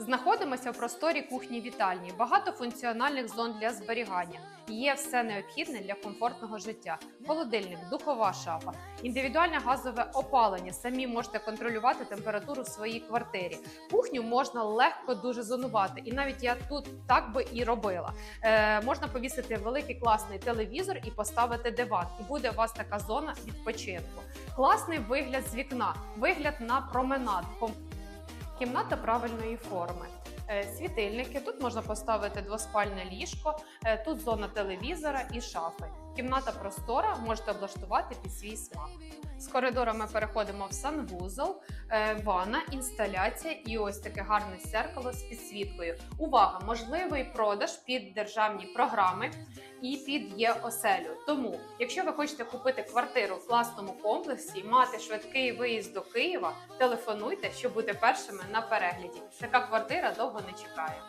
Знаходимося в просторі кухні вітальні, багато функціональних зон для зберігання. Є все необхідне для комфортного життя: холодильник, духова шафа, індивідуальне газове опалення. Самі можете контролювати температуру в своїй квартирі. Кухню можна легко дуже зонувати, і навіть я тут так би і робила. Е, можна повісити великий класний телевізор і поставити диван, і буде у вас така зона відпочинку. Класний вигляд з вікна, вигляд на променад. Кімната правильної форми. Е, Світильники тут можна поставити двоспальне ліжко, е, тут зона телевізора і шафи. Кімната простора можете облаштувати під свій смак. З коридора ми переходимо в санвузол, е, ванна, інсталяція і ось таке гарне зеркало з підсвіткою. Увага! Можливий продаж під державні програми і під є оселю. Тому, якщо ви хочете купити квартиру в класному комплексі, мати швидкий виїзд до Києва, телефонуйте, щоб бути першими на перегляді. Така квартира довго не чекає.